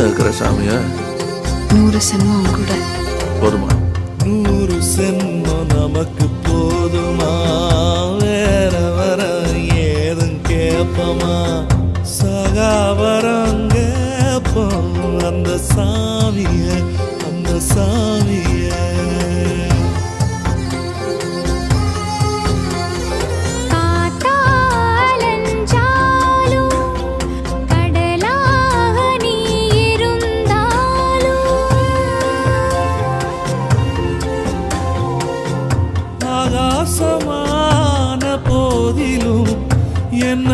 என்ன இருக்கிற சாமியா? நூறு சென்மம் உன் கூட. போதுமா? நூறு சென்மம் நமக்கு போதுமா? வேற வர ஏதும் கேப்பமா சகாவரம் கேப்போம் அந்த சாமிய. ஆகாசமான போதிலும் என்ன